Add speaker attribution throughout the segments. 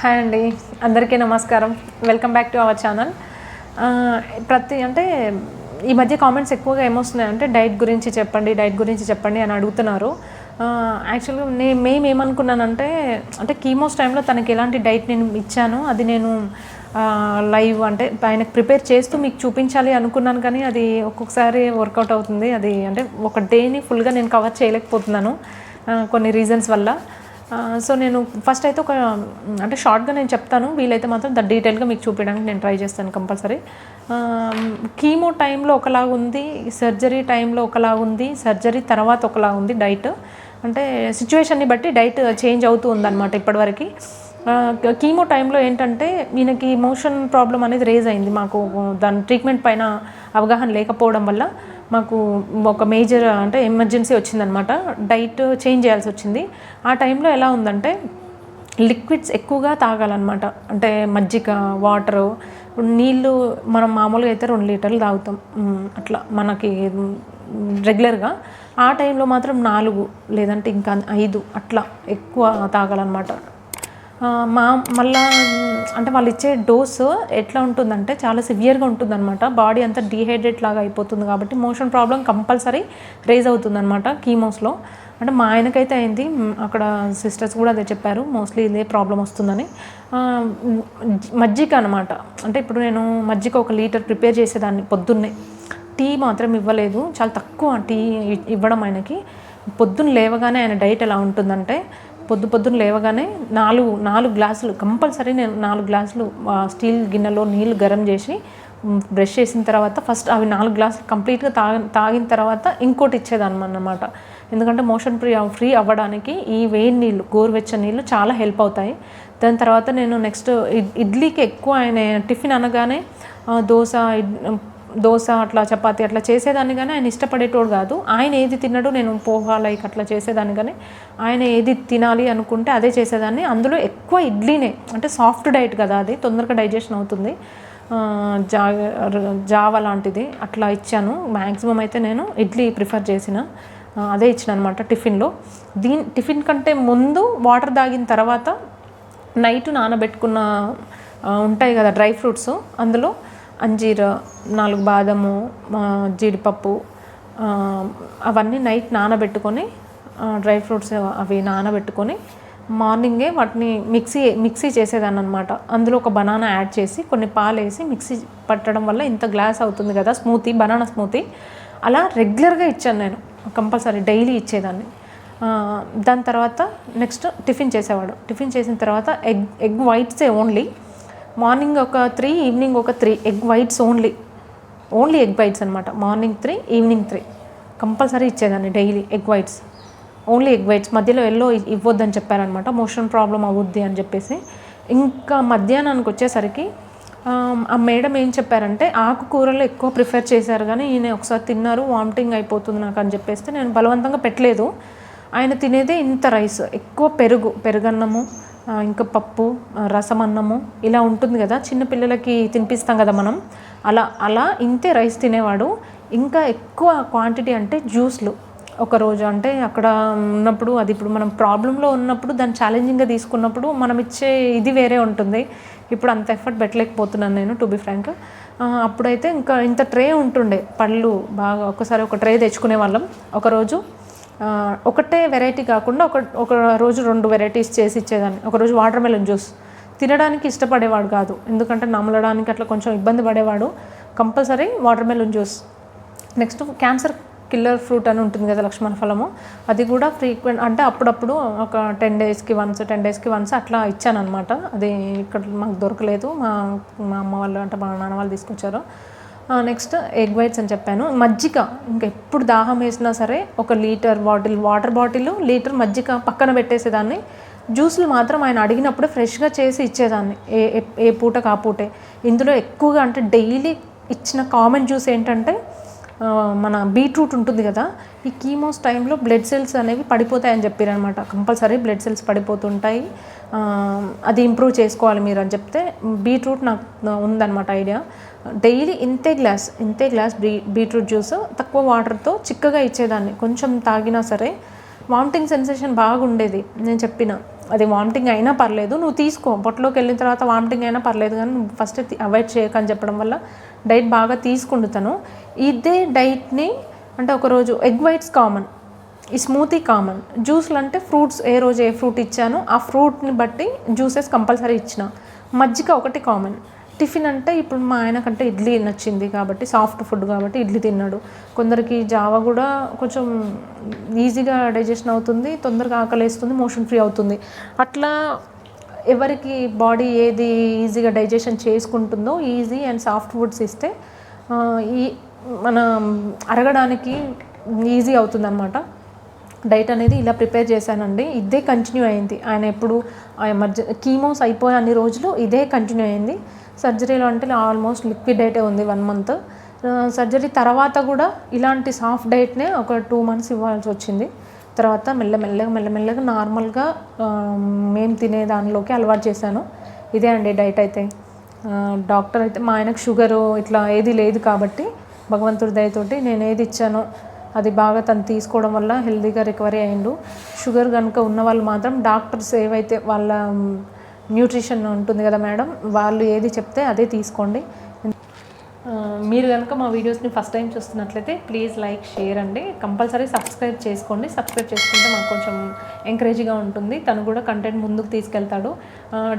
Speaker 1: Hi అండి. అందరికీ నమస్కారం. Welcome back to our channel ప్రతి అంటే ఈ మధ్య కామెంట్స్ ఎక్కువగా ఏమొస్తున్నాయంటే డైట్ గురించి చెప్పండి డైట్ గురించి చెప్పండి అని అడుగుతున్నారు. యాక్చువల్గా నేను మేము ఏమనుకున్నానంటే అంటే కీమోస్ టైంలో తనకి ఎలాంటి డైట్ నేను ఇచ్చాను అది నేను లైవ్ అంటే ఆయనకు ప్రిపేర్ చేస్తూ మీకు చూపించాలి అనుకున్నాను కానీ అది ఒక్కొక్కసారి వర్కౌట్ అవుతుంది. అది అంటే ఒక డేని ఫుల్గా నేను కవర్ చేయలేకపోతున్నాను కొన్ని రీజన్స్ వల్ల. సో నేను ఫస్ట్ అయితే ఒక అంటే షార్ట్గా నేను చెప్తాను. వీలైతే మాత్రం దాని డీటెయిల్గా మీకు చూపించడానికి నేను ట్రై చేస్తాను కంపల్సరీ. కీమో టైంలో ఒకలాగా ఉంది సర్జరీ టైంలో ఒకలాగా ఉంది సర్జరీ తర్వాత ఒకలా ఉంది డైట్. అంటే సిచ్యువేషన్ని బట్టి డైట్ చేంజ్ అవుతూ ఉందన్నమాట ఇప్పటివరకు. కీమో టైంలో ఏంటంటే ఈయనకి మోషన్ ప్రాబ్లం అనేది రేజ్ అయింది మాకు. దాని ట్రీట్మెంట్ పైన అవగాహన లేకపోవడం వల్ల. మాకు ఒక మేజర్ అంటే ఎమర్జెన్సీ వచ్చిందనమాట డైట్ చేంజ్ చేయాల్సి వచ్చింది. ఆ టైంలో ఎలా ఉందంటే లిక్విడ్స్ ఎక్కువగా తాగాలన్నమాట. అంటే మజ్జిగ వాటరు నీళ్ళు మనం మామూలుగా అయితే రెండు లీటర్లు తాగుతాం. అట్లా మనకి రెగ్యులర్గా. ఆ టైంలో మాత్రం నాలుగు లేదంటే ఇంకా ఐదు అట్లా ఎక్కువ తాగాలన్నమాట. మా మళ్ళా అంటే వాళ్ళు ఇచ్చే డోస్ ఎట్లా ఉంటుందంటే చాలా సివియర్గా ఉంటుందన్నమాట. బాడీ అంతా డీహైడ్రేట్ లాగా అయిపోతుంది కాబట్టి మోషన్ ప్రాబ్లం కంపల్సరీ రేజ్ అవుతుందన్నమాట కీమోస్లో. అంటే మా ఆయనకైతే అయింది అక్కడ సిస్టర్స్ కూడా అదే చెప్పారు మోస్ట్లీ ఇదే ప్రాబ్లం వస్తుందని. మజ్జిగ అనమాట అంటే ఇప్పుడు నేను మజ్జిగ ఒక లీటర్ ప్రిపేర్ చేసేదాన్ని పొద్దున్నే. టీ మాత్రం ఇవ్వలేదు చాలా తక్కువ టీ ఇవ్వడం ఆయనకి. పొద్దున్న లేవగానే ఆయన డైట్ ఎలా ఉంటుందంటే పొద్దు పొద్దున లేవగానే నాలుగు నాలుగు గ్లాసులు కంపల్సరీ నేను నాలుగు గ్లాసులు స్టీల్ గిన్నెలో నీళ్ళు గరం చేసి బ్రష్ చేసిన తర్వాత ఫస్ట్ అవి నాలుగు గ్లాసులు కంప్లీట్గా తాగ తాగిన తర్వాత ఇంకోటి ఇచ్చేదాన్ని అన్నమాట ఎందుకంటే మోషన్ ఫ్రీ ఫ్రీ అవ్వడానికి ఈ వేడి నీళ్ళు గోరువెచ్చని నీళ్ళు చాలా హెల్ప్ అవుతాయి. దాని తర్వాత నేను నెక్స్ట్ ఇడ్లీకి ఎక్కువ ఆయన టిఫిన్ అనగానే దోశ దోశ అట్లా చపాతి అట్లా చేసేదాన్ని కానీ ఆయన ఇష్టపడేటోడు కాదు. ఆయన ఏది తిన్నాడో నేను పోహా లైక్ అట్లా చేసేదాన్ని కానీ ఆయన ఏది తినాలి అనుకుంటే అదే చేసేదాన్ని. అందులో ఎక్కువ ఇడ్లీనే అంటే సాఫ్ట్ డైట్ కదా అది తొందరగా డైజెషన్ అవుతుంది. జా జావ లాంటిది అట్లా ఇచ్చాను. మ్యాక్సిమం అయితే నేను ఇడ్లీ ప్రిఫర్ చేసిన. అదే ఇచ్చిన అనమాట టిఫిన్లో. దీని టిఫిన్ కంటే ముందు వాటర్ తాగిన తర్వాత నైట్ నానబెట్టుకున్న ఉంటాయి కదా డ్రై ఫ్రూట్స్ అందులో అంజీర నాలుగు బాదము జీడిపప్పు అవన్నీ నైట్ నానబెట్టుకొని డ్రై ఫ్రూట్స్ అవి నానబెట్టుకొని మార్నింగే వాటిని మిక్సీ మిక్సీ చేసేదాన్ని అనమాట అందులో ఒక బనానా యాడ్ చేసి కొన్ని పాలు వేసి మిక్సీ పట్టడం వల్ల ఇంత గ్లాస్ అవుతుంది కదా స్మూతీ బనానా స్మూతీ. అలా రెగ్యులర్గా ఇచ్చాను నేను కంపల్సరీ డైలీ ఇచ్చేదాన్ని. దాని తర్వాత నెక్స్ట్ టిఫిన్ చేసేవాడు. టిఫిన్ చేసిన తర్వాత ఎగ్ ఎగ్ వైట్సే ఓన్లీ. మార్నింగ్ ఒక త్రీ ఈవినింగ్ ఒక three. Egg whites only. Only egg whites అనమాట morning three evening three. Compulsory ఇచ్చేదాన్ని daily egg whites. Only egg whites. మధ్యలో ఎల్లో ఇవ్వద్దని చెప్పారనమాట మోషన్ ప్రాబ్లం అవుద్ది అని చెప్పేసి. ఇంకా మధ్యాహ్నానికి వచ్చేసరికి ఆ, మేడం ఏం చెప్పారంటే ఆకుకూరలు ఎక్కువ ప్రిఫర్ చేశారు కానీ ఈయన ఒకసారి తిన్నారు వామిటింగ్ అయిపోతుంది నాకు అని చెప్పేస్తే నేను బలవంతంగా పెట్టలేదు. ఆయన తినేదే ఇంత రైస్. ఎక్కువ పెరుగు పెరుగన్నము ఇంకా పప్పు రసం అన్నము ఇలా ఉంటుంది కదా చిన్న పిల్లలకి తినిపిస్తాం కదా మనం. అలా అలా ఇంతే రైస్ తినేవాడు. ఇంకా ఎక్కువ క్వాంటిటీ అంటే జ్యూస్లు. ఒకరోజు అంటే అక్కడ ఉన్నప్పుడు అది ఇప్పుడు మనం ప్రాబ్లంలో ఉన్నప్పుడు దాన్ని ఛాలెంజింగ్గా తీసుకున్నప్పుడు మనం ఇచ్చే ఇది వేరే ఉంటుంది. ఇప్పుడు అంత ఎఫర్ట్ పెట్టలేకపోతున్నాను నేను టు బి ఫ్రాంక్ అప్పుడైతే ఇంకా ఇంత ట్రే ఉంటుండే పళ్ళు బాగా ఒకసారి ఒక ట్రే తెచ్చుకునే వాళ్ళం. ఒకరోజు ఒకటే వెరైటీ కాకుండా ఒక ఒక రోజు రెండు వెరైటీస్ చేసి ఇచ్చేదాన్ని. ఒకరోజు వాటర్ మెలన్ జ్యూస్ తినడానికి ఇష్టపడేవాడు కాదు. ఎందుకంటే నమలడానికి అట్లా కొంచెం ఇబ్బంది పడేవాడు. Compulsory watermelon juice next cancer killer fruit అని ఉంటుంది కదా లక్ష్మణ ఫలము. అది కూడా ఫ్రీక్వెంట్ అంటే అప్పుడప్పుడు ఒక టెన్ డేస్కి వన్స్ టెన్ డేస్కి వన్స్ అట్లా ఇచ్చానమాట అది ఇక్కడ మాకు దొరకలేదు. మా మా అమ్మ వాళ్ళు అంటే మా నాన్న వాళ్ళు తీసుకొచ్చారు. నెక్స్ట్ ఎగ్ వైట్స్ అని చెప్పాను. మజ్జిగ ఇంకా ఎప్పుడు దాహం వేసినా సరే ఒక litre bottle water bottle litre మజ్జిగ పక్కన పెట్టేసేదాన్ని. జ్యూసులు మాత్రం ఆయన అడిగినప్పుడు ఫ్రెష్గా చేసి ఇచ్చేదాన్ని ఏ ఏ- ఏ పూటకు ఆ పూటే. ఇందులో ఎక్కువగా అంటే డైలీ ఇచ్చిన కామన్ జ్యూస్ ఏంటంటే మన బీట్రూట్ ఉంటుంది కదా ఈ కీమోస్ టైంలో బ్లడ్ సెల్స్ అనేవి పడిపోతాయని చెప్పారనమాట కంపల్సరీ బ్లడ్ సెల్స్ పడిపోతుంటాయి. అది ఇంప్రూవ్ చేసుకోవాలి మీరు అని చెప్తే బీట్రూట్ నాకు ఉందన్నమాట ఐడియా డైలీ ఇంతే గ్లాస్ ఇంతే గ్లాస్ బీ బీట్రూట్ జ్యూస్ తక్కువ వాటర్తో చిక్కగా ఇచ్చేదాన్ని. కొంచెం తాగినా సరే వామిటింగ్ సెన్సేషన్ బాగుండేది. నేను చెప్పిన అది వామిటింగ్ అయినా పర్లేదు నువ్వు తీసుకో. పొట్లోకి వెళ్ళిన తర్వాత వామిటింగ్ అయినా పర్లేదు కానీ నువ్వు ఫస్ట్ అవాయిడ్ చేయకని చెప్పడం వల్ల డైట్ బాగా తీసుకుంటాను ఇదే డైట్ని అంటే ఒకరోజు ఎగ్ వైట్స్ కామన్ ఈ స్మూతీ కామన్ జ్యూస్లు అంటే ఫ్రూట్స్ ఏ రోజు ఏ ఫ్రూట్ ఇచ్చానో ఆ ఫ్రూట్ని బట్టి జ్యూసెస్ కంపల్సరీ ఇచ్చిన. మజ్జిగ ఒకటి కామన్ టిఫిన్ అంటే ఇప్పుడు మా ఆయన కంటే ఇడ్లీ నచ్చింది కాబట్టి సాఫ్ట్ ఫుడ్ కాబట్టి ఇడ్లీ తిన్నాడు. కొందరికి జావ కూడా కొంచెం ఈజీగా డైజెషన్ అవుతుంది తొందరగా ఆకలేస్తుంది మోషన్ ఫ్రీ అవుతుంది. అట్లా ఎవరికి బాడీ ఏది ఈజీగా డైజెషన్ చేసుకుంటుందో ఈజీ అండ్ సాఫ్ట్ ఫుడ్స్ ఇస్తే ఈ మన అరగడానికి ఈజీ అవుతుందన్నమాట. డైట్ అనేది ఇలా ప్రిపేర్ చేశానండి. ఇదే కంటిన్యూ అయింది. ఆయన ఎప్పుడు ఆ ఎమర్జె కీమోస్ అయిపోయి అన్ని రోజులు ఇదే కంటిన్యూ అయింది. సర్జరీలో అంటే ఆల్మోస్ట్ లిక్విడ్ డైటే ఉంది వన్ మంత్. సర్జరీ తర్వాత కూడా ఇలాంటి సాఫ్ట్ డైట్నే ఒక టూ మంత్స్ ఇవ్వాల్సి వచ్చింది. తర్వాత మెల్లమెల్లగా మెల్లమెల్లగా నార్మల్గా మేము తినే దానిలోకి అలవాటు చేశాను. ఇదే అండి డైట్ అయితే. డాక్టర్ అయితే మా ఆయనకు షుగరు ఇట్లా ఏది లేదు కాబట్టి భగవంతుడి దయతోటి నేను ఏది ఇచ్చానో అది బాగా తను తీసుకోవడం వల్ల హెల్తీగా రికవరీ అయిండు. షుగర్ కనుక ఉన్న వాళ్ళు మాత్రం డాక్టర్స్ ఏవైతే వాళ్ళ న్యూట్రిషన్ ఉంటుంది కదా మేడం వాళ్ళు ఏది చెప్తే అదే తీసుకోండి. మీరు కనుక మా వీడియోస్ని ఫస్ట్ టైం చూస్తున్నట్లయితే ప్లీజ్ లైక్ షేర్ అండి. కంపల్సరీ సబ్స్క్రైబ్ చేసుకోండి. సబ్స్క్రైబ్ చేసుకుంటే మాకు కొంచెం ఎంకరేజ్గా ఉంటుంది. తను కూడా కంటెంట్ ముందుకు తీసుకెళ్తాడు.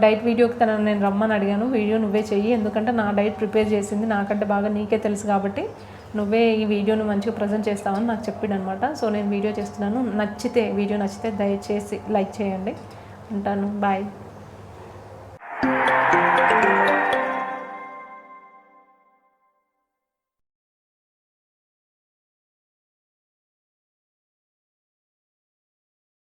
Speaker 1: డైట్ వీడియోకి తను నేను రమ్మని అడిగాను. వీడియో నువ్వే చెయ్యి. ఎందుకంటే నా డైట్ ప్రిపేర్ చేసింది. నాకంటే బాగా నీకే తెలుసు కాబట్టి నువ్వే ఈ వీడియోను మంచిగా ప్రజెంట్ చేస్తావని నాకు చెప్పిండు అనమాట సో నేను వీడియో చేస్తున్నాను. నచ్చితే వీడియో నచ్చితే దయచేసి లైక్ చేయండి. ఉంటాను. బాయ్.